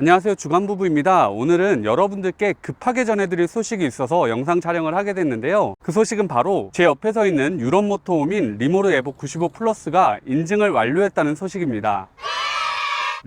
안녕하세요. 주간부부입니다. 오늘은 여러분들께 급하게 전해드릴 소식이 있어서 영상 촬영을 하게 됐는데요. 그 소식은 바로 제 옆에 서 있는 유럽 모터홈인 리모르 에보 95 플러스가 인증을 완료했다는 소식입니다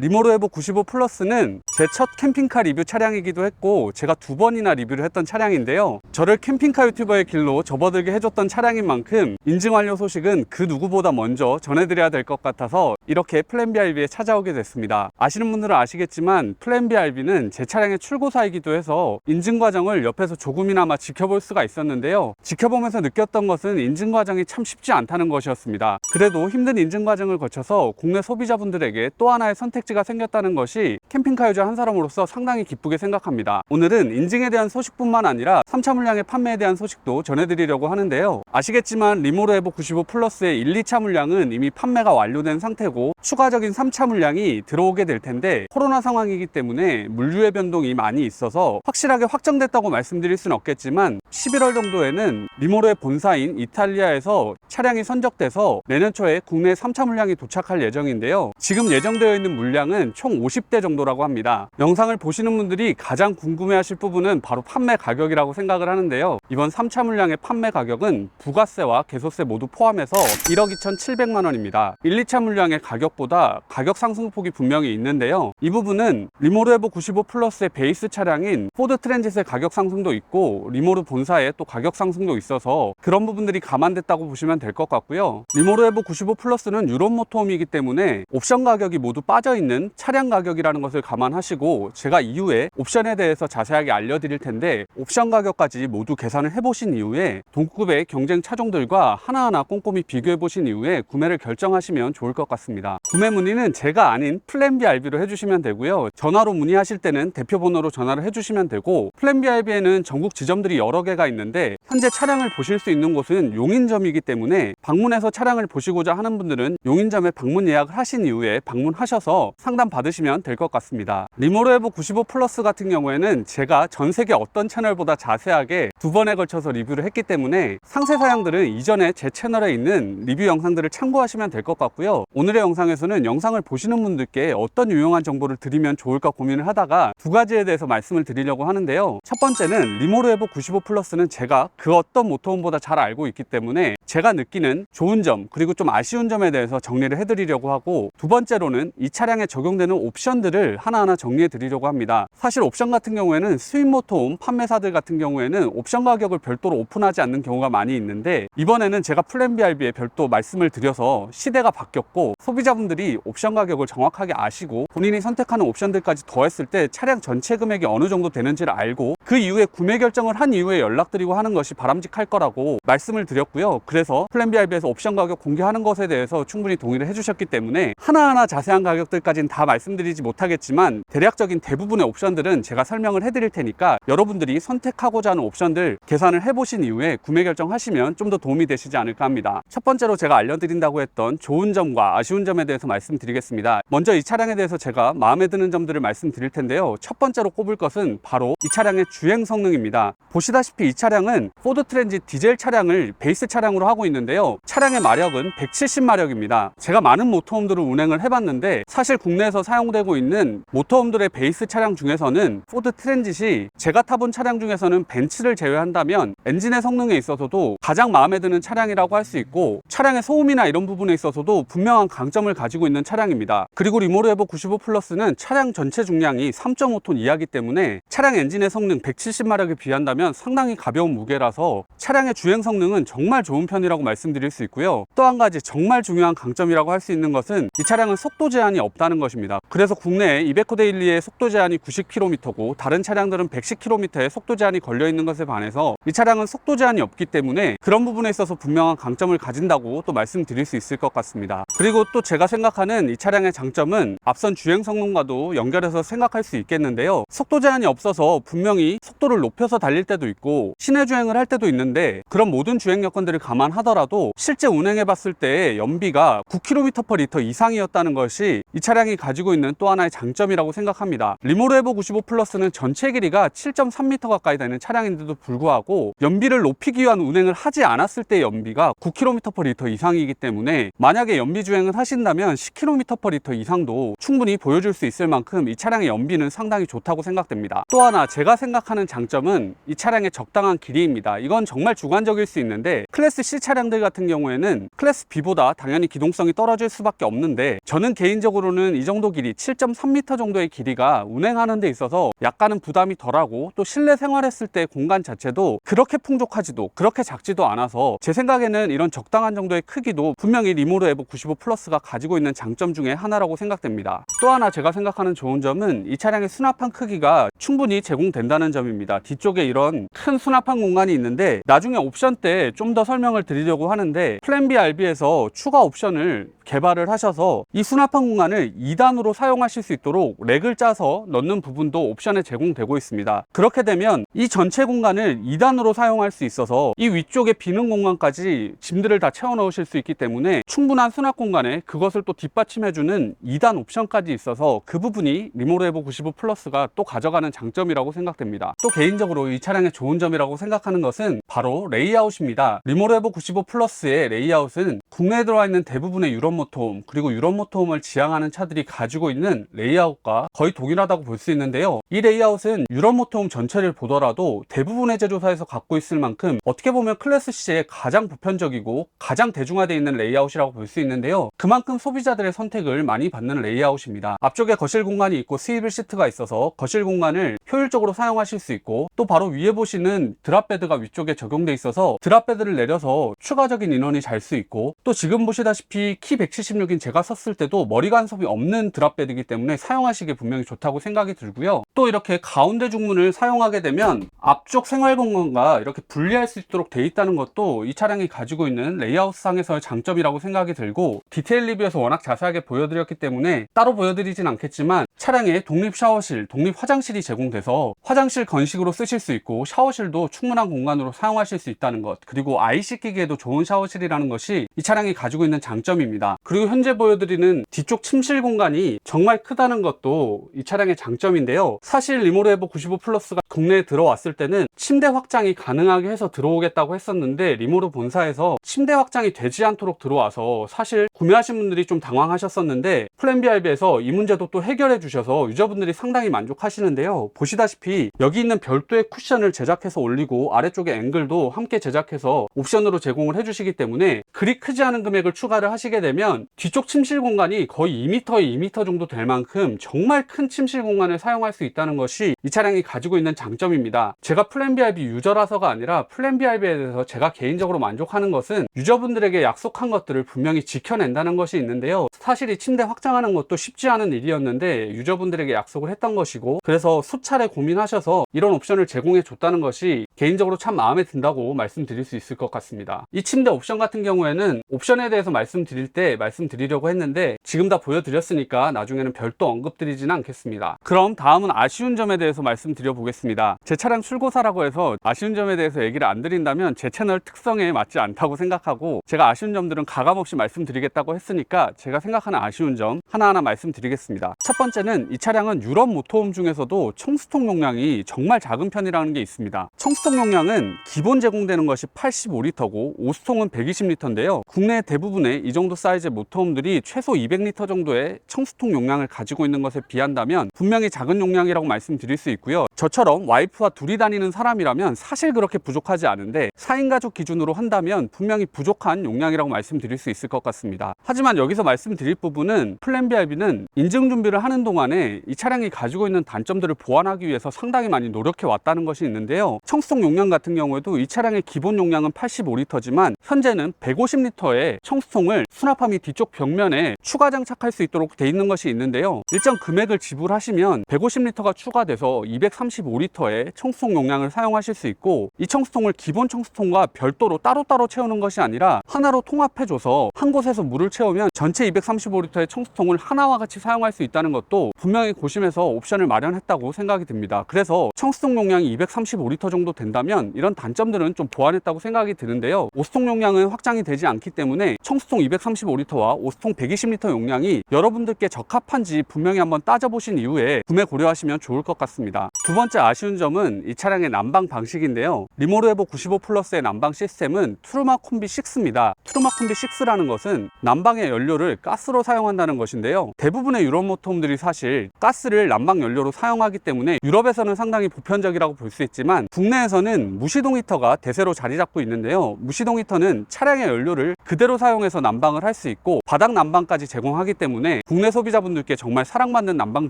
리모르 에보 95 플러스는 제 첫 캠핑카 리뷰 차량이기도 했고 제가 두 번이나 리뷰를 했던 차량인데요. 저를 캠핑카 유튜버의 길로 접어들게 해줬던 차량인 만큼 인증 완료 소식은 그 누구보다 먼저 전해드려야 될 것 같아서 이렇게 플랜 BRB에 찾아오게 됐습니다. 아시는 분들은 아시겠지만 플랜 BRB는 제 차량의 출고사이기도 해서 인증 과정을 옆에서 조금이나마 지켜볼 수가 있었는데요. 지켜보면서 느꼈던 것은 인증 과정이 참 쉽지 않다는 것이었습니다. 그래도 힘든 인증 과정을 거쳐서 국내 소비자분들에게 또 하나의 선택지 가 생겼다는 것이 캠핑카 유저 한 사람으로서 상당히 기쁘게 생각합니다. 오늘은 인증에 대한 소식뿐만 아니라 3차 물량의 판매에 대한 소식도 전해드리려고 하는데요. 아시겠지만 리모르 에보 95 플러스의 1, 2차 물량은 이미 판매가 완료된 상태고 추가적인 3차 물량이 들어오게 될 텐데 코로나 상황이기 때문에 물류의 변동이 많이 있어서 확실하게 확정됐다고 말씀드릴 수는 없겠지만 11월 정도에는 리모르의 본사인 이탈리아에서 차량이 선적돼서 내년 초에 국내 3차 물량이 도착할 예정인데요. 지금 예정되어 있는 물량은 총 50대 정도라고 합니다. 영상을 보시는 분들이 가장 궁금해하실 부분은 바로 판매 가격이라고 생각을 하는데요. 이번 3차 물량의 판매 가격은 부가세와 개소세 모두 포함해서 1억 2,700만 원입니다. 1, 2차 물량의 가격 보다 가격 상승폭이 분명히 있는데요. 이 부분은 리모르 에보 95 플러스의 베이스 차량인 포드 트랜짓의 가격 상승도 있고 리모르 본사의 또 가격 상승도 있어서 그런 부분들이 감안됐다고 보시면 될 것 같고요. 리모르 에보 95 플러스는 유럽 모터홈이기 때문에 옵션 가격이 모두 빠져 있는 차량 가격이라는 것을 감안하시고 제가 이후에 옵션에 대해서 자세하게 알려드릴 텐데 옵션 가격까지 모두 계산을 해보신 이후에 동급의 경쟁 차종들과 하나하나 꼼꼼히 비교해 보신 이후에 구매를 결정하시면 좋을 것 같습니다. 구매 문의는 제가 아닌 플랜 B RB로 해주시면 되고요. 전화로 문의하실 때는 대표 번호로 전화를 해주시면 되고 플랜 B RB에는 전국 지점들이 여러 개가 있는데 현재 차량을 보실 수 있는 곳은 용인점이기 때문에 방문해서 차량을 보시고자 하는 분들은 용인점에 방문 예약을 하신 이후에 방문하셔서 상담 받으시면 될 것 같습니다. 리모로 에보 95 플러스 같은 경우에는 제가 전 세계 어떤 채널보다 자세하게 두 번에 걸쳐서 리뷰를 했기 때문에 상세 사양들은 이전에 제 채널에 있는 리뷰 영상들을 참고하시면 될 것 같고요. 오늘의 영상 에서는 영상을 보시는 분들께 어떤 유용한 정보를 드리면 좋을까 고민을 하다가 두 가지에 대해서 말씀을 드리려고 하는데요. 첫 번째는 리모로 에보 95 플러스는 제가 그 어떤 모터홈보다 잘 알고 있기 때문에 제가 느끼는 좋은 점 그리고 좀 아쉬운 점에 대해서 정리를 해드리려고 하고 두 번째로는 이 차량에 적용되는 옵션들을 하나하나 정리해 드리려고 합니다. 사실 옵션 같은 경우에는 수입 모터홈 판매사들 같은 경우에는 옵션 가격을 별도로 오픈하지 않는 경우가 많이 있는데 이번에는 제가 플랜 BRB에 별도 말씀을 드려서 시대가 바뀌었고 소비자분 들이 옵션 가격을 정확하게 아시고 본인이 선택하는 옵션들까지 더했을 때 차량 전체 금액이 어느 정도 되는지를 알고 그 이후에 구매 결정을 한 이후에 연락드리고 하는 것이 바람직할 거라고 말씀을 드렸고요. 그래서 플랜 BRB에서 옵션 가격 공개하는 것에 대해서 충분히 동의를 해주셨기 때문에 하나하나 자세한 가격들까지는 다 말씀드리지 못하겠지만 대략적인 대부분의 옵션들은 제가 설명을 해드릴 테니까 여러분들이 선택하고자 하는 옵션들 계산을 해보신 이후에 구매 결정하시면 좀 더 도움이 되시지 않을까 합니다. 첫 번째로 제가 알려드린다고 했던 좋은 점과 아쉬운 점에 대해 서 말씀드리겠습니다. 먼저 이 차량에 대해서 제가 마음에 드는 점들을 말씀드릴 텐데요. 첫 번째로 꼽을 것은 바로 이 차량의 주행 성능입니다. 보시다시피 이 차량은 포드 트랜짓 디젤 차량을 베이스 차량으로 하고 있는데요. 차량의 마력은 170마력입니다. 제가 많은 모터홈들을 운행을 해봤는데 사실 국내에서 사용되고 있는 모터홈들의 베이스 차량 중에서는 포드 트랜짓이 제가 타본 차량 중에서는 벤츠를 제외한다면 엔진의 성능에 있어서도 가장 마음에 드는 차량이라고 할 수 있고 차량의 소음이나 이런 부분에 있어서도 분명한 강점을 가지고 있는 차량입니다. 그리고 리모르 에보 95 플러스는 차량 전체 중량이 3.5톤 이하기 때문에 차량 엔진의 성능 170마력에 비한다면 상당히 가벼운 무게라서 차량의 주행 성능은 정말 좋은 편이라고 말씀드릴 수 있고요. 또 한 가지 정말 중요한 강점이라고 할 수 있는 것은 이 차량은 속도 제한이 없다는 것입니다. 그래서 국내에 이베코 데일리의 속도 제한이 90km고 다른 차량들은 110km의 속도 제한이 걸려 있는 것에 반해서 이 차량은 속도 제한이 없기 때문에 그런 부분에 있어서 분명한 강점을 가진다고 또 말씀드릴 수 있을 것 같습니다. 그리고 또 제가 생각하는 이 차량의 장점은 앞선 주행 성능과도 연결해서 생각할 수 있겠는데요. 속도 제한이 없어서 분명히 속도를 높여서 달릴 때도 있고 시내 주행을 할 때도 있는데 그런 모든 주행 여건들을 감안하더라도 실제 운행해 봤을 때 연비가 9km/리터 이상이었다는 것이 이 차량이 가지고 있는 또 하나의 장점이라고 생각합니다. 리모르 에보 95 플러스는 전체 길이가 7.3m 가까이 되는 차량인데도 불구하고 연비를 높이기 위한 운행을 하지 않았을 때 연비가 9km/리터 이상이기 때문에 만약에 연비 주행을 하신다면 한다면 10km/l 이상도 충분히 보여줄 수 있을 만큼 이 차량의 연비는 상당히 좋다고 생각됩니다. 또 하나 제가 생각하는 장점은 이 차량의 적당한 길이입니다. 이건 정말 주관적일 수 있는데 클래스 C 차량들 같은 경우에는 클래스 B보다 당연히 기동성이 떨어질 수밖에 없는데 저는 개인적으로는 이 정도 길이 7.3m 정도의 길이가 운행하는 데 있어서 약간은 부담이 덜하고 또 실내 생활했을 때 공간 자체도 그렇게 풍족하지도 그렇게 작지도 않아서 제 생각에는 이런 적당한 정도의 크기도 분명히 리모로 에보 95 플러스가 가지 고 있는 장점 중에 하나라고 생각됩니다. 또 하나 제가 생각하는 좋은 점은 이 차량의 수납판 크기가 충분히 제공된다는 점입니다. 뒤쪽에 이런 큰 수납판 공간이 있는데 나중에 옵션 때 좀 더 설명을 드리려고 하는데 플랜 B RB에서 추가 옵션을 개발을 하셔서 이 수납판 공간을 2단으로 사용하실 수 있도록 렉을 짜서 넣는 부분도 옵션에 제공되고 있습니다. 그렇게 되면 이 전체 공간을 2단으로 사용할 수 있어서 이 위쪽에 비는 공간까지 짐들을 다 채워 넣으실 수 있기 때문에 충분한 수납 공간에 그것 을 또 뒷받침해주는 2단 옵션까지 있어서 그 부분이 리모로 에보 95 플러스가 또 가져가는 장점이라고 생각됩니다. 또 개인적으로 이 차량의 좋은 점이라고 생각하는 것은 바로 레이아웃입니다. 리모로 에보 95 플러스의 레이아웃은 국내에 들어와 있는 대부분의 유럽 모터홈 그리고 유럽 모터홈을 지향하는 차들이 가지고 있는 레이아웃과 거의 동일하다고 볼 수 있는데요. 이 레이아웃은 유럽 모터홈 전체를 보더라도 대부분의 제조사에서 갖고 있을 만큼 어떻게 보면 클래스 C의 가장 보편적이고 가장 대중화되어 있는 레이아웃이라고 볼 수 있는데요. 그만큼 소비자들의 선택을 많이 받는 레이아웃입니다. 앞쪽에 거실 공간이 있고 스위블 시트가 있어서 거실 공간을 효율적으로 사용하실 수 있고 또 바로 위에 보시는 드랍베드가 위쪽에 적용돼 있어서 드랍베드를 내려서 추가적인 인원이 잘 수 있고 또 지금 보시다시피 키 176인 제가 섰을 때도 머리 간섭이 없는 드랍베드이기 때문에 사용하시기 분명히 좋다고 생각이 들고요. 또 이렇게 가운데 중문을 사용하게 되면 앞쪽 생활 공간과 이렇게 분리할 수 있도록 돼 있다는 것도 이 차량이 가지고 있는 레이아웃 상에서의 장점이라고 생각이 들고 디테일 리뷰에서 워낙 자세하게 보여드렸기 때문에 따로 보여드리진 않겠지만 차량에 독립 샤워실, 독립 화장실이 제공돼서 화장실 건식으로 쓰실 수 있고 샤워실도 충분한 공간으로 사용하실 수 있다는 것 그리고 아이 씻기기에도 좋은 샤워실이라는 것이 이 차량이 가지고 있는 장점입니다. 그리고 현재 보여드리는 뒤쪽 침실 공간이 정말 크다는 것도 이 차량의 장점인데요. 사실 리모르 에보 95 플러스가 국내에 들어왔을 때는 침대 확장이 가능하게 해서 들어오겠다고 했었는데 리모르 본사에서 침대 확장이 되지 않도록 들어와서 사실 구매하신 분들이 좀 당황하셨었는데 플랜 BRB에서 이 문제도 또 해결해 주셔서 유저분들이 상당히 만족하시는데요. 보시다시피 여기 있는 별도의 쿠션을 제작해서 올리고 아래쪽에 앵글도 함께 제작해서 옵션으로 제공을 해주시기 때문에 그리 크지 않은 금액을 추가를 하시게 되면 뒤쪽 침실 공간이 거의 2m에 2m 정도 될 만큼 정말 큰 침실 공간을 사용할 수 있다는 것이 이 차량이 가지고 있는 장점입니다. 제가 플랜 BRB 유저라서가 아니라 플랜 BRB에 대해서 제가 개인적으로 만족하는 것은 유저분들에게 약속한 것들을 분명히 지켜낸다는 것이 있는 데요. 사실 이 침대 확장하는 것도 쉽지 않은 일이었는데 유저분들에게 약속을 했던 것이고 그래서 수차례 고민하셔서 이런 옵션을 제공해 줬다는 것이 개인적으로 참 마음에 든다고 말씀드릴 수 있을 것 같습니다. 이 침대 옵션 같은 경우에는 옵션에 대해서 말씀드릴 때 말씀드리려고 했는데 지금 다 보여드렸으니까 나중에는 별도 언급드리지는 않겠습니다. 그럼 다음은 아쉬운 점에 대해서 말씀드려 보겠습니다. 제 차량 출고사라고 해서 아쉬운 점에 대해서 얘기를 안 드린다면 제 채널 특성에 맞지 않다고 생각하고 제가 아쉬운 점들은 가감없이 말씀드리겠다고 했으니까 제가 생각하는 아쉬운 점 하나하나 말씀드리겠습니다. 첫 번째는 이 차량은 유럽 모터홈 중에서도 청수통 용량이 정말 작은 편이라는 게 있습니다. 청수통 용량은 기본 제공되는 것이 85리터고 오수통은 120리터인데요. 국내 대부분의 이 정도 사이즈의 모터홈들이 최소 200리터 정도의 청수통 용량을 가지고 있는 것에 비한다면 분명히 작은 용량이라고 말씀드릴 수 있고요. 저처럼 와이프와 둘이 다니는 사람이라면 사실 그렇게 부족하지 않은데 4인 가족 기준으로 한다면 분명히 부족한 용량이라고 말씀드릴 수 있을 것 같습니다. 하지만 여기서 말씀드릴 부분은 플랜 BRB는 인증 준비를 하는 동안에 이 차량이 가지고 있는 단점들을 보완하기 위해서 상당히 많이 노력해 왔다는 것이 있는데요. 청수통 용량 같은 경우에도 이 차량의 기본 용량은 85리터지만 현재는 150리터의 청수통을 수납함이 뒤쪽 벽면에 추가 장착할 수 있도록 돼 있는 것이 있는데요. 일정 금액을 지불하시면 150리터가 추가돼서 235리터의 청수통 용량을 사용하실 수 있고 이 청수통을 기본 청수통과 별도로 따로따로 채우는 것이 아니라 하나로 통합해줘서 한 곳에서 물을 채우면 전체 235리터의 청수통을 하나와 같이 사용할 수 있다는 것도 분명히 고심해서 옵션을 마련했다고 생각이 듭니다. 그래서 청수통 용량이 235리터 정도 된다면 이런 단점들은 좀 보완했다고 생각이 드는데요. 오스통 용량은 확장이 되지 않기 때문에 청수통 235리터와 오스통 120리터 용량이 여러분들께 적합한지 분명히 한번 따져보신 이후에 구매 고려하시면 좋을 것 같습니다. 두 번째 아쉬운 점은 이 차량의 난방 방식인데요. 리모르 에보 95 플러스의 난방 시스템은 트루마 콤비 6입니다. 트루마 콤비 6라는 것은 난방의 연료를 가스로 사용한다는 것인데요. 대부분의 유럽 모터홈들이 사실 가스를 난방 연료로 사용하기 때문에 유럽에서는 상당히 보편적이라고 볼 수 있지만 국내에서는 무시동 히터가 대세로 자리 잡고 있는데요. 무시동 히터는 차량의 연료를 그대로 사용해서 난방을 할 수 있고 바닥 난방까지 제공하기 때문에 국내 소비자분들께 정말 사랑받는 난방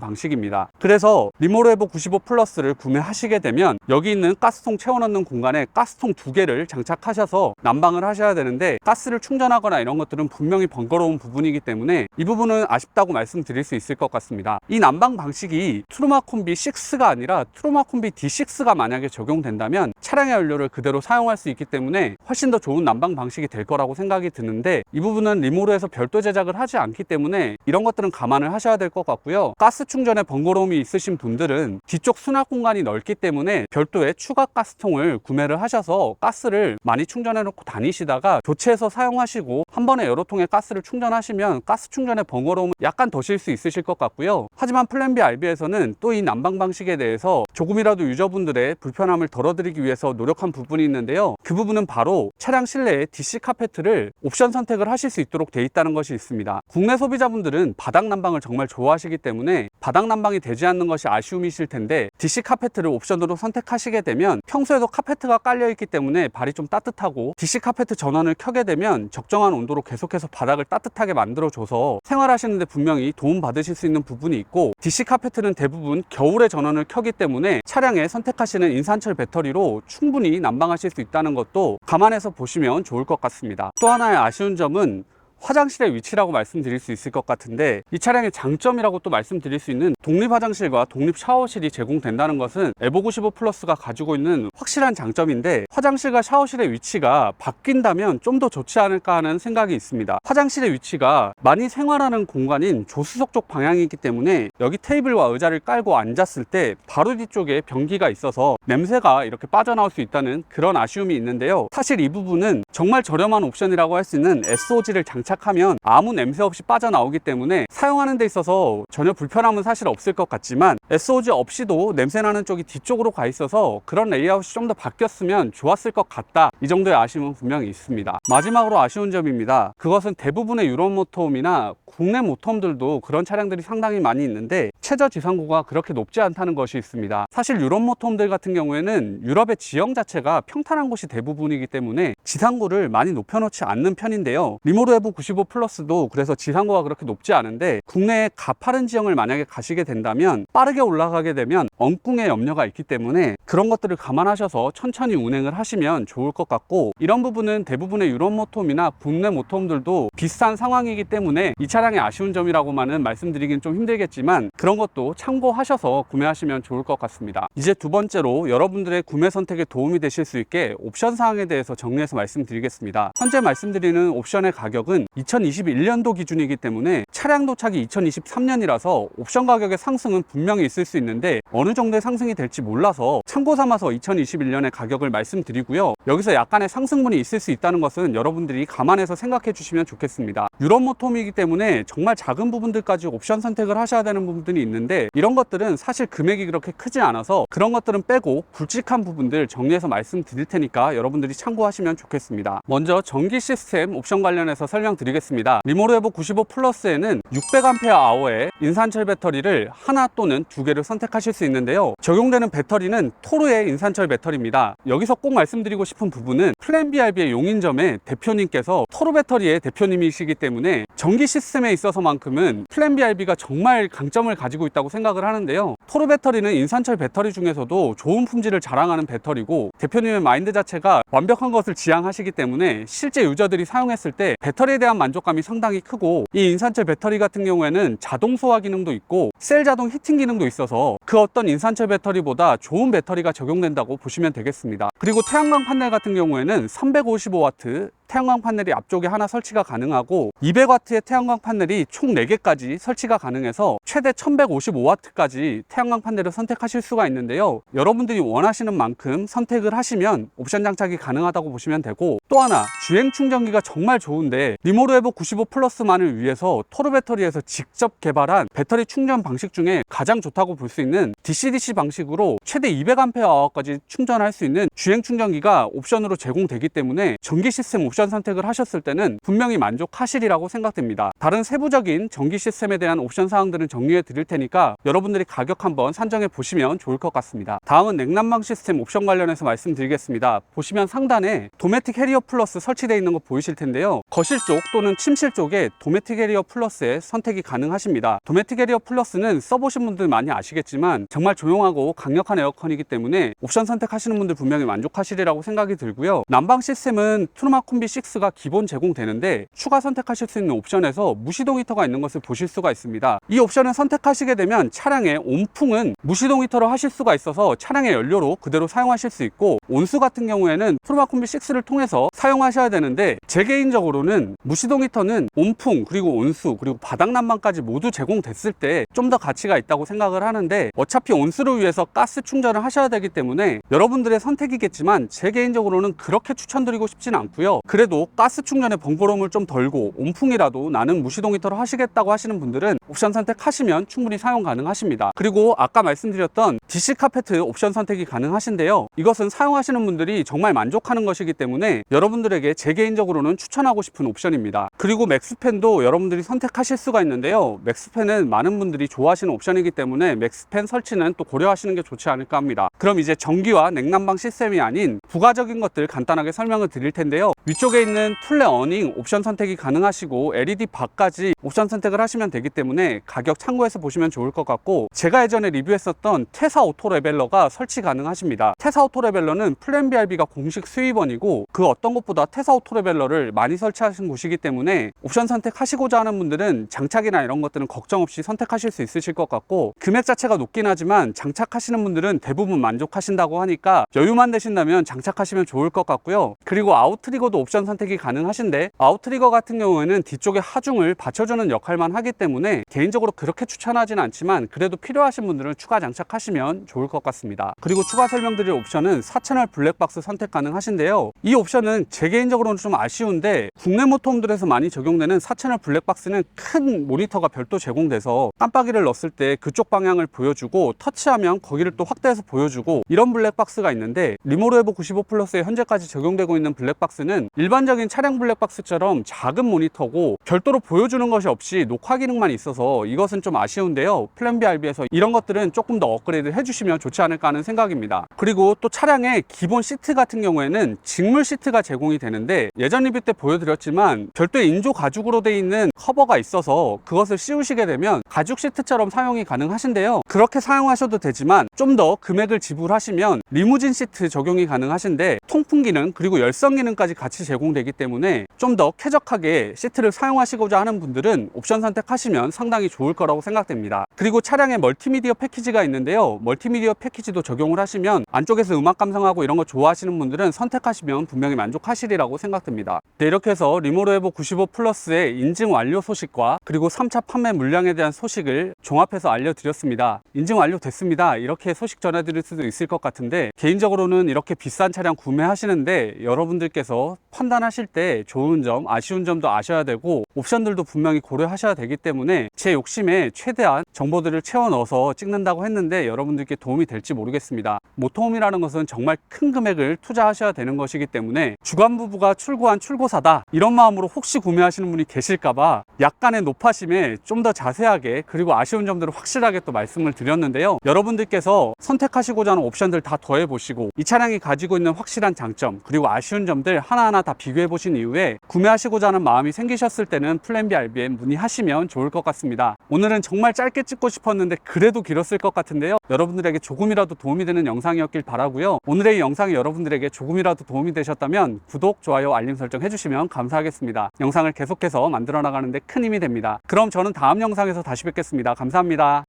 방식입니다. 그래서 리모르 에보 95 플러스를 구매하시게 되면 여기 있는 가스통 채워 넣는 공간에 가스통 두 개를 장착하셔서 난방을 하셔야 되는데 가스를 충전하거나 이런 것들은 분명히 번거로운 부분이기 때문에 이 부분은 아쉽다고 말씀드릴 수 있을 것 같습니다. 이 난방 방식이 트루마 콤비 6가 아니라 트루마 콤비 D6가 만약에 적용된다면 차량의 연료를 그대로 사용할 수 있기 때문에 훨씬 더 좋은 난방 방식이 될 거라고 생각이 드는데 이 부분은 리모르에서 별도 제작을 하지 않기 때문에 이런 것들은 감안을 하셔야 될 것 같고요. 가스 충전에 번거로움이 있으신 분들은 뒤쪽 수납 공간이 넓기 때문에 별도의 추가 가스통을 구매를 하셔서 가스를 많이 충전해 놓고 다니시다가 교체해서 사용하시고 한 번에 여러 통의 가스를 충전 하시면 가스 충전의 번거로움은 약간 더실 수 있으실 것 같고요. 하지만 플랜 B RB에서는 또 이 난방 방식에 대해서 조금이라도 유저분들의 불편함을 덜어드리기 위해서 노력한 부분이 있는데요. 그 부분은 바로 차량 실내에 DC 카페트를 옵션 선택을 하실 수 있도록 돼 있다는 것이 있습니다. 국내 소비자분들은 바닥 난방을 정말 좋아하시기 때문에 바닥 난방이 되지 않는 것이 아쉬움이실 텐데 DC 카페트를 옵션으로 선택하시게 되면 평소에도 카페트가 깔려 있기 때문에 발이 좀 따뜻하고 DC 카페트 전원을 켜게 되면 적정한 온도로 계속해서 바닥을 따뜻하게 만들어줘서 생활하시는데 분명히 도움 받으실 수 있는 부분이 있고 DC 카페트는 대부분 겨울에 전원을 켜기 때문에 차량에 선택하시는 인산철 배터리로 충분히 난방하실 수 있다는 것도 감안해서 보시면 좋을 것 같습니다. 또 하나의 아쉬운 점은 화장실의 위치라고 말씀드릴 수 있을 것 같은데 이 차량의 장점이라고 또 말씀드릴 수 있는 독립 화장실과 독립 샤워실이 제공된다는 것은 에보 95 플러스가 가지고 있는 확실한 장점인데 화장실과 샤워실의 위치가 바뀐다면 좀 더 좋지 않을까 하는 생각이 있습니다. 화장실의 위치가 많이 생활하는 공간인 조수석 쪽 방향이기 때문에 여기 테이블과 의자를 깔고 앉았을 때 바로 뒤쪽에 변기가 있어서 냄새가 이렇게 빠져나올 수 있다는 그런 아쉬움이 있는데요. 사실 이 부분은 정말 저렴한 옵션이라고 할 수 있는 SOG를 장착 하면 아무 냄새 없이 빠져나오기 때문에 사용하는 데 있어서 전혀 불편함은 사실 없을 것 같지만 SOG 없이도 냄새나는 쪽이 뒤쪽으로 가 있어서 그런 레이아웃이 좀 더 바뀌었으면 좋았을 것 같다. 이 정도의 아쉬움은 분명히 있습니다. 마지막으로 아쉬운 점입니다. 그것은 대부분의 유럽 모터홈이나 국내 모터홈들도 그런 차량들이 상당히 많이 있는데 최저 지상고가 그렇게 높지 않다는 것이 있습니다. 사실 유럽 모터홈들 같은 경우에는 유럽의 지형 자체가 평탄한 곳이 대부분이기 때문에 지상고를 많이 높여놓지 않는 편인데요. 리모르 에보 95 플러스도 그래서 지상고가 그렇게 높지 않은데 국내의 가파른 지형을 만약에 가시게 된다면 빠르게 올라가게 되면 엉궁의 염려가 있기 때문에 그런 것들을 감안하셔서 천천히 운행을 하시면 좋을 것 같고 이런 부분은 대부분의 유럽 모터홈이나 국내 모터홈들도 비슷한 상황이기 때문에 이 차량의 아쉬운 점이라고만은 말씀드리긴 좀 힘들겠지만 그런 것도 참고하셔서 구매하시면 좋을 것 같습니다. 이제 두 번째로 여러분들의 구매 선택에 도움이 되실 수 있게 옵션 사항에 대해서 정리해서 말씀드리겠습니다. 현재 말씀드리는 옵션의 가격은 2021년도 기준이기 때문에 차량 도착이 2023년이라서 옵션 가격의 상승은 분명히 있을 수 있는데 어느 정도의 상승이 될지 몰라서 참고 삼아서 2021년의 가격을 말씀드리고요. 여기서 약간의 상승분이 있을 수 있다는 것은 여러분들이 감안해서 생각해 주시면 좋겠습니다. 유럽 모톰이기 때문에 정말 작은 부분들까지 옵션 선택을 하셔야 되는 부분들이 있는데 이런 것들은 사실 금액이 그렇게 크지 않아서 그런 것들은 빼고 굵직한 부분들 정리해서 말씀드릴 테니까 여러분들이 참고하시면 좋겠습니다. 먼저 전기 시스템 옵션 관련해서 설명드 리겠습니다. 리모르 에보 95 플러스에는 600Ah 인산철 배터리를 하나 또는 두 개를 선택하실 수 있는데요. 적용되는 배터리는 토르의 인산철 배터리입니다. 여기서 꼭 말씀드리고 싶은 부분은 플랜 BRB의 용인점의 대표님께서 토르 배터리의 대표님이시기 때문에 전기 시스템에 있어서만큼은 플랜 BRB가 정말 강점을 가지고 있다고 생각을 하는데요. 토르 배터리는 인산철 배터리 중에서도 좋은 품질을 자랑하는 배터리고 대표님의 마인드 자체가 완벽한 것을 지향하시기 때문에 실제 유저들이 사용했을 때 배터리에 대한 만족감이 상당히 크고 이 인산철 배터리 같은 경우에는 자동 소화 기능도 있고 셀 자동 히팅 기능도 있어서 그 어떤 인산철 배터리보다 좋은 배터리가 적용된다고 보시면 되겠습니다. 그리고 태양광 판넬 같은 경우에는 355W 태양광 판넬이 앞쪽에 하나 설치가 가능하고 200W의 태양광 판넬이 총 4개까지 설치가 가능해서 최대 1155W까지 태양광 판넬을 선택하실 수가 있는데요. 여러분들이 원하시는 만큼 선택을 하시면 옵션 장착이 가능하다고 보시면 되고 또 하나 주행 충전기가 정말 좋은데 리모로 에보 95 플러스만을 위해서 토르 배터리에서 직접 개발한 배터리 충전 방식 중에 가장 좋다고 볼 수 있는 DC-DC 방식으로 최대 200Ah까지 충전할 수 있는 주행 충전기가 옵션으로 제공되기 때문에 전기 시스템 옵션 선택을 하셨을 때는 분명히 만족하시리라고 생각됩니다. 다른 세부적인 전기 시스템에 대한 옵션 사항들은 정리해 드릴 테니까 여러분들이 가격 한번 산정해 보시면 좋을 것 같습니다. 다음은 냉난방 시스템 옵션 관련해서 말씀드리겠습니다. 보시면 상단에 도메틱 해리어 플러스 설치되어 있는 거 보이실 텐데요. 거실 쪽 또는 침실 쪽에 도메틱 해리어 플러스의 선택이 가능하십니다. 도메틱 해리어 플러스는 써보신 분들 많이 아시겠지만 정말 조용하고 강력한 에어컨이기 때문에 옵션 선택하시는 분들 분명히 만족하시리라고 생각이 들고요. 난방 시스템은 트루마 콤비 6가 기본 제공되는데 추가 선택하실 수 있는 옵션에서 무시동 히터가 있는 것을 보실 수가 있습니다. 이 옵션을 선택하시게 되면 차량의 온풍은 무시동 히터로 하실 수가 있어서 차량의 연료로 그대로 사용하실 수 있고 온수 같은 경우에는 트루마 콤비 6를 통해서 사용하셔야 되는데 제 개인적으로는 무시동 히터는 온풍 그리고 온수 그리고 바닥 난방까지 모두 제공됐을 때 좀 더 가치가 있다고 생각을 하는데 어차피 온수를 위해서 가스 충전을 하셔야 되기 때문에 여러분들의 선택이겠지만 제 개인적으로는 그렇게 추천드리고 싶진 않고요. 그래도 가스 충전의 번거로움을 좀 덜고 온풍이라도 나는 무시동 히터로 하시겠다고 하시는 분들은 옵션 선택하시면 충분히 사용 가능하십니다. 그리고 아까 말씀드렸던 DC 카페트 옵션 선택이 가능하신데요. 이것은 사용하시는 분들이 정말 만족하는 것이기 때문에 여러분들에게 제 개인적으로는 추천하고 싶은 옵션입니다. 그리고 맥스팬도 여러분들이 선택하실 수가 있는데요. 맥스팬은 많은 분들이 좋아하시는 옵션이기 때문에 맥스팬 설치는 또 고려하시는 게 좋지 않을까 합니다. 그럼 이제 전기와 냉난방 시스템이 아닌 부가적인 것들 간단하게 설명을 드릴 텐데요. 위 쪽에 있는 툴레 어닝 옵션 선택이 가능하시고 LED 바까지 옵션 선택을 하시면 되기 때문에 가격 참고해서 보시면 좋을 것 같고 제가 예전에 리뷰했었던 테사 오토 레벨러가 설치 가능하십니다. 테사 오토 레벨러는 플랜 BRB가 공식 수입원이고 그 어떤 것보다 테사 오토 레벨러를 많이 설치하신 곳이기 때문에 옵션 선택하시고자 하는 분들은 장착이나 이런 것들은 걱정 없이 선택하실 수 있으실 것 같고 금액 자체가 높긴 하지만 장착하시는 분들은 대부분 만족하신다고 하니까 여유만 되신다면 장착하시면 좋을 것 같고요. 그리고 아웃트리거도 옵션 선택이 가능하신데 아웃트리거 같은 경우에는 뒤쪽에 하중을 받쳐주는 역할만 하기 때문에 개인적으로 그렇게 추천하지는 않지만 그래도 필요하신 분들은 추가 장착하시면 좋을 것 같습니다. 그리고 추가 설명드릴 옵션은 4채널 블랙박스 선택 가능하신데요. 이 옵션은 제 개인적으로는 좀 아쉬운데 국내 모터홈들에서 많이 적용되는 4채널 블랙박스는 큰 모니터가 별도 제공돼서 깜빡이를 넣었을 때 그쪽 방향을 보여주고 터치하면 거기를 또 확대해서 보여주고 이런 블랙박스가 있는데 리모로 에보 95 플러스에 현재까지 적용되고 있는 블랙박스는 일반적인 차량 블랙박스처럼 작은 모니터고 별도로 보여주는 것이 없이 녹화 기능만 있어서 이것은 좀 아쉬운데요. 플랜 B RB에서 이런 것들은 조금 더 업그레이드 해주시면 좋지 않을까 하는 생각입니다. 그리고 또 차량의 기본 시트 같은 경우에는 직물 시트가 제공이 되는데 예전 리뷰 때 보여드렸지만 별도의 인조 가죽으로 되어 있는 커버가 있어서 그것을 씌우시게 되면 가죽 시트처럼 사용이 가능하신데요. 그렇게 사용하셔도 되지만 좀 더 금액을 지불하시면 리무진 시트 적용이 가능하신데 통풍 기능 그리고 열선 기능까지 같이 제공되기 때문에 좀 더 쾌적하게 시트를 사용하시고자 하는 분들은 옵션 선택하시면 상당히 좋을 거라고 생각됩니다. 그리고 차량에 멀티미디어 패키지가 있는데요. 멀티미디어 패키지도 적용을 하시면 안쪽에서 음악 감상하고 이런 거 좋아하시는 분들은 선택하시면 분명히 만족하시리라고 생각됩니다. 네, 이렇게 해서 리모로 에보 95 플러스의 인증 완료 소식과 그리고 3차 판매 물량에 대한 소식을 종합해서 알려드렸습니다. 인증 완료됐습니다. 이렇게 소식 전해드릴 수도 있을 것 같은데 개인적으로는 이렇게 비싼 차량 구매하시는데 여러분들께서 판 단하실 때 좋은 점, 아쉬운 점도 아셔야 되고 옵션들도 분명히 고려하셔야 되기 때문에 제 욕심에 최대한 정보들을 채워 넣어서 찍는다고 했는데 여러분들께 도움이 될지 모르겠습니다. 모터홈이라는 것은 정말 큰 금액을 투자하셔야 되는 것이기 때문에 주간 부부가 출고한 출고사다 이런 마음으로 혹시 구매하시는 분이 계실까봐 약간의 높아심에 좀 더 자세하게 그리고 아쉬운 점들을 확실하게 또 말씀을 드렸는데요. 여러분들께서 선택하시고자 하는 옵션들 다 더해 보시고 이 차량이 가지고 있는 확실한 장점 그리고 아쉬운 점들 하나하나 다 비교해 보신 이후에 구매하시고자 하는 마음이 생기셨을 때는 플랜 B RB에 문의하시면 좋을 것 같습니다. 오늘은 정말 짧게 찍고 싶었는데 그래도 길었을 것 같은데요. 여러분들에게 조금이라도 도움이 되는 영상이었길 바라고요. 오늘의 이 영상이 여러분들에게 조금이라도 도움이 되셨다면 구독, 좋아요, 알림 설정 해주시면 감사하겠습니다. 영상을 계속해서 만들어 나가는데 큰 힘이 됩니다. 그럼 저는 다음 영상에서 다시 뵙겠습니다. 감사합니다.